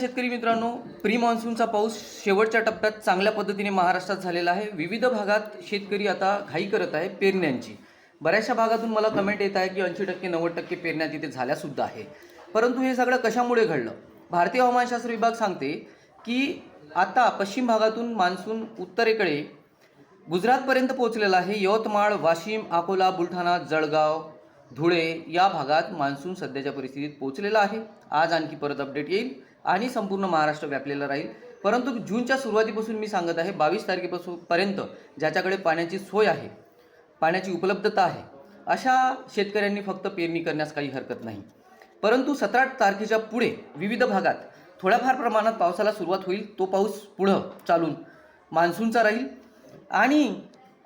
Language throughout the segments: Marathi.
शेतकरी मित्रांनो प्री मान्सूनचा पाऊस शेवटच्या टप्प्यात चांगल्या पद्धतीने महाराष्ट्रात झालेला आहे. विविध भागात शेतकरी आता घाई करत आहे पेरण्यांची. बऱ्याचशा भागातून मला कमेंट येत आहे की ऐंशी टक्के नव्वद टक्के पेरण्या तिथे झाल्यासुद्धा आहे. परंतु हे सगळं कशामुळे घडलं? भारतीय हवामानशास्त्र विभाग सांगते की आता पश्चिम भागातून मान्सून उत्तरेकडे गुजरातपर्यंत पोहोचलेला आहे. यवतमाळ वाशिम अकोला बुलढाणा जळगाव धुळे या भागात मान्सून सध्याच्या परिस्थितीत पोहोचलेला आहे. आज आणखी परत अपडेट येईल. आणि संपूर्ण महाराष्ट्र व्यापलेला राहील. परंतु जूनच्या सुरुवातीपासून मी सांगत आहे बावीस तारखेपासून पर्यंत ज्याच्याकडे पाण्याची सोय आहे पाण्याची उपलब्धता आहे अशा शेतकऱ्यांनी फक्त पेरणी करण्यास काही हरकत नाही. परंतु सतरा तारखेच्या पुढे विविध भागात थोड्याफार प्रमाणात पावसाला सुरुवात होईल तो पाऊस पुढं चालून मान्सूनचा राहील. आणि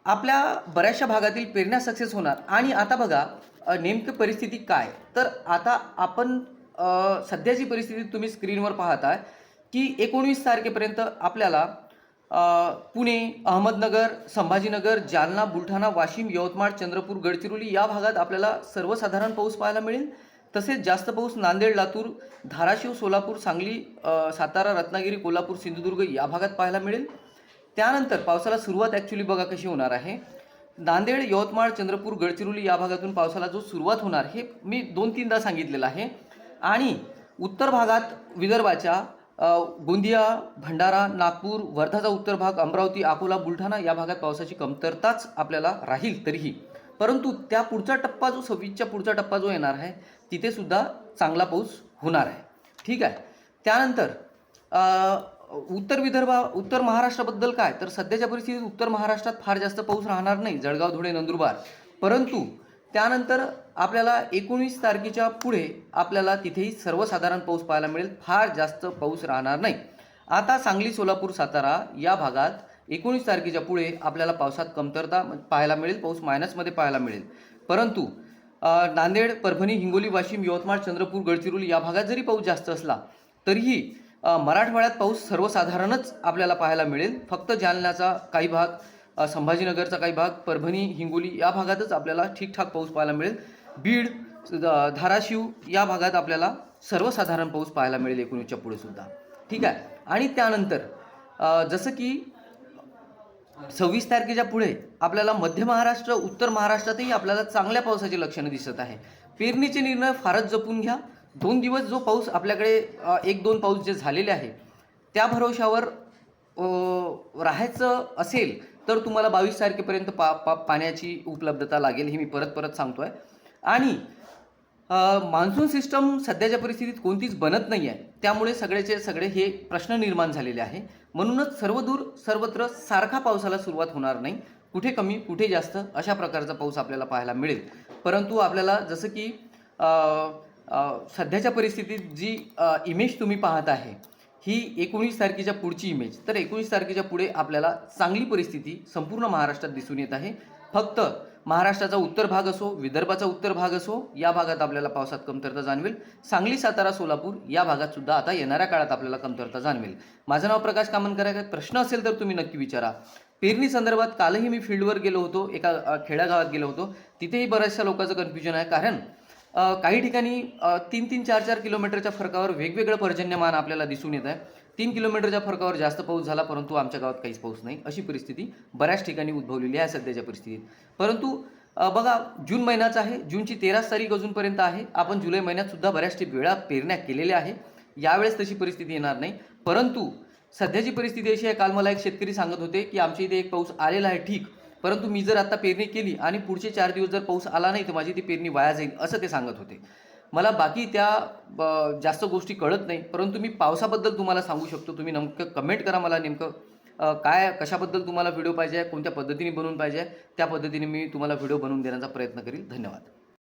आपल्या बऱ्याचशा भागातील पेरण्या सक्सेस होणार. आणि आता बघा नेमकं नेमकी परिस्थिती काय? तर आता आपण सध्याची परिस्थिती तुम्ही स्क्रीनवर पाहताय की एकोणवीस तारखेपर्यंत आपल्याला पुणे अहमदनगर संभाजीनगर जालना बुलढाणा वाशिम यवतमाळ चंद्रपूर गडचिरोली या भागात आपल्याला सर्वसाधारण पाऊस पाहायला मिळेल. तसेच जास्त पाऊस नांदेड लातूर धाराशिव सोलापूर सांगली सातारा रत्नागिरी कोल्हापूर सिंधुदुर्ग या भागात पाहायला मिळेल. त्यानंतर पावसाला सुरुवात ॲक्च्युली बघा कशी होणार आहे. नांदेड यवतमाळ चंद्रपूर गडचिरोली या भागातून पावसाला जो सुरुवात होणार हे मी दोन तीनदा सांगितलेलं आहे. आणि उत्तर भागात विदर्भाच्या गोंदिया भंडारा नागपूर वर्धाचा उत्तर भाग अमरावती अकोला बुलढाणा या भागात पावसाची कमतरताच आपल्याला राहील तरीही. परंतु त्या पुढचा टप्पा जो सव्वीसच्या पुढचा टप्पा जो येणार आहे तिथेसुद्धा चांगला पाऊस होणार आहे. ठीक आहे? त्यानंतर उत्तर विदर्भा उत्तर महाराष्ट्राबद्दल काय? तर सध्याच्या परिस्थितीत उत्तर महाराष्ट्रात फार जास्त पाऊस राहणार नाही जळगाव धुळे नंदुरबार. परंतु त्यानंतर आपल्याला एकोणीस तारखेच्या पुढे आपल्याला तिथेही सर्वसाधारण पाऊस पाहायला मिळेल. फार जास्त पाऊस राहणार नाही. आता सांगली सोलापूर सातारा या भागात एकोणीस तारखेच्या पुढे आपल्याला पावसात कमतरता पाहायला मिळेल. पाऊस मायनसमध्ये पाहायला मिळेल. परंतु नांदेड परभणी हिंगोली वाशिम यवतमाळ चंद्रपूर गडचिरोली या भागात जरी पाऊस जास्त असला तरीही मराठवाड्यात पाऊस सर्वसाधारणच आपल्याला पाहायला मिळेल. फक्त जालन्याचा काही भाग संभाजीनगरचा काही भाग परभणी हिंगोली या भागातच आपल्याला ठीकठाक पाऊस पाहायला मिळेल. बीड धाराशिव या भागात आपल्याला सर्वसाधारण पाऊस पाहायला मिळेल एकोणीसच्या पुढे सुद्धा. ठीक आहे? आणि त्यानंतर जसं की सव्वीस तारखेच्या पुढे आपल्याला मध्य महाराष्ट्र उत्तर महाराष्ट्रातही आपल्याला चांगल्या पावसाची लक्षणं दिसत आहे. पेरणीचे निर्णय फारच जपून घ्या. दोन दिवस जो पाऊस आपल्याकडे एक दोन पाऊस जे झालेले आहे त्या भरोशावर राहायचं असेल तर तुम्हाला बावीस तारखेपर्यंत पा पा पाण्याची उपलब्धता लागेल हे मी परत परत सांगतो आहे आणि मान्सून सिस्टम सध्याच्या परिस्थितीत कोणतीच बनत नाही आहे. त्यामुळे सगळ्याचे सगळे हे प्रश्न निर्माण झालेले आहे. म्हणूनच सर्वदूर सर्वत्र सारखा पावसाला सुरुवात होणार नाही. कुठे कमी कुठे जास्त अशा प्रकारचा पाऊस आपल्याला पाहायला मिळेल. परंतु आपल्याला जसं की सध्याच्या परिस्थितीत जी इमेज तुम्ही पाहत आहे ही एकोणीस तारखेच्या पुढची इमेज तर एकोणीस तारखेच्या पुढे आपल्याला चांगली परिस्थिती संपूर्ण महाराष्ट्रात दिसून येत आहे. फक्त महाराष्ट्राचा उत्तर भाग असो विदर्भाचा उत्तर भाग असो या भागात आपल्याला पावसात कमतरता जाणवेल. सांगली सातारा सोलापूर या भागात सुद्धा आता येणाऱ्या काळात आपल्याला कमतरता जाणवेल. माझं नाव प्रकाश कामनकर आहे. प्रश्न असेल तर तुम्ही नक्की विचारा. पेरणी संदर्भात कालही मी फील्डवर गेलो होतो एका खेड्यागावात गेलो होतो. तिथेही बऱ्याचशा लोकांचं कन्फ्युजन आहे. कारण काही ठिकाणी तीन तीन चार चार किलोमीटरच्या फरकावर वेगवेगळं पर्जन्यमान आपल्याला दिसून येत आहे. तीन किलोमीटरच्या फरकावर जास्त पाऊस झाला परंतु आमच्या गावात काहीच पाऊस नाही. अशी परिस्थिती बऱ्याच ठिकाणी उद्भवलेली आहे सध्याच्या परिस्थितीत. परंतु बघा जून महिन्याचा आहे. जूनची तेराच तारीख अजूनपर्यंत आहे. आपण जुलै महिन्यात सुद्धा बऱ्याच वेळा पेरण्या केलेल्या आहे. यावेळेस तशी परिस्थिती येणार नाही. परंतु सध्याची परिस्थिती अशी आहे. काल मला एक शेतकरी सांगत होते की आमच्या इथे एक पाऊस आलेला आहे ठीक. परंतु मी जर आता पेरणी केली आणि पुढचे चार दिवस जर पाऊस आला नाही तर माझी ती पेरणी वाया जाईल असं ते सांगत होते. मला बाकी त्या ब- जास्त गोष्टी कळत नाही परंतु मी पावसाबद्दल तुम्हाला सांगू शकतो. तुम्ही नेमकं कमेंट करा मला नेमकं काय कशाबद्दल तुम्हाला व्हिडिओ पाहिजे आहे कोणत्या पद्धतीने बनवून पाहिजे आहे त्या पद्धतीने मी तुम्हाला व्हिडिओ बनवून देण्याचा प्रयत्न करील. धन्यवाद.